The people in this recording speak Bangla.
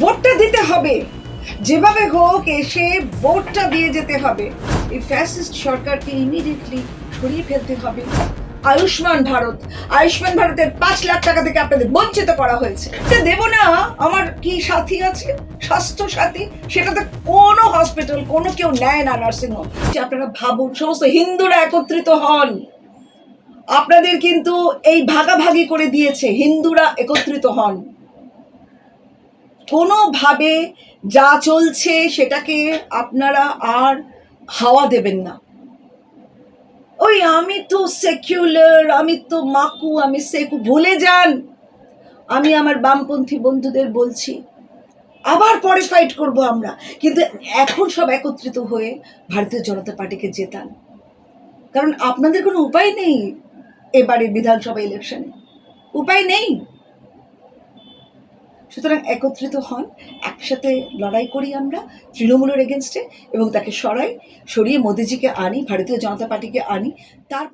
ভোটটা দিতে হবে। যেভাবে হোক, এসে ভোটটা দিয়ে যেতে হবে। এই ফ্যাসিস্ট সরকারকে ইমিডিয়েটলি সরিয়ে ফেলতে হবে। আয়ুষ্মান ভারত। আয়ুষ্মান ভারতের পাঁচ লাখ টাকা থেকে আপনাদের বঞ্চিত করা হয়েছে। দেব না? আমার কি সাথী আছে? স্বাস্থ্য সাথী? সেটাতে কোনো হসপিটাল কোনো কেউ নেয় না নার্সিং হোম আপনারা ভাবুন, সমস্ত হিন্দুরা একত্রিত হন। আপনাদের কিন্তু এই ভাগাভাগি করে দিয়েছে, হিন্দুরা একত্রিত হন। কোনোভাবে যা চলছে সেটাকে আপনারা আর হাওয়া দেবেন না। ওই আমি তো সেকুলার আমি তো মাকু, আমি সেকু, ভুলে যান। আমি আমার বামপন্থী বন্ধুদের বলছি, আবার পরে ফাইট করব আমরা। কিন্তু এখন সব একত্রিত হয়ে ভারতীয় জনতা পার্টিকে জেতান। কারণ আপনাদের কোনো উপায় নেই এবারে বিধানসভা ইলেকশনে উপায় নেই। সুতরাং একত্রিত হন, একসাথে লড়াই করি আমরা তৃণমূলের এগেনস্টে এবং তাকে সরাই, সরিয়ে মোদিজিকে আনি, ভারতীয় জনতা পার্টিকে আনি তার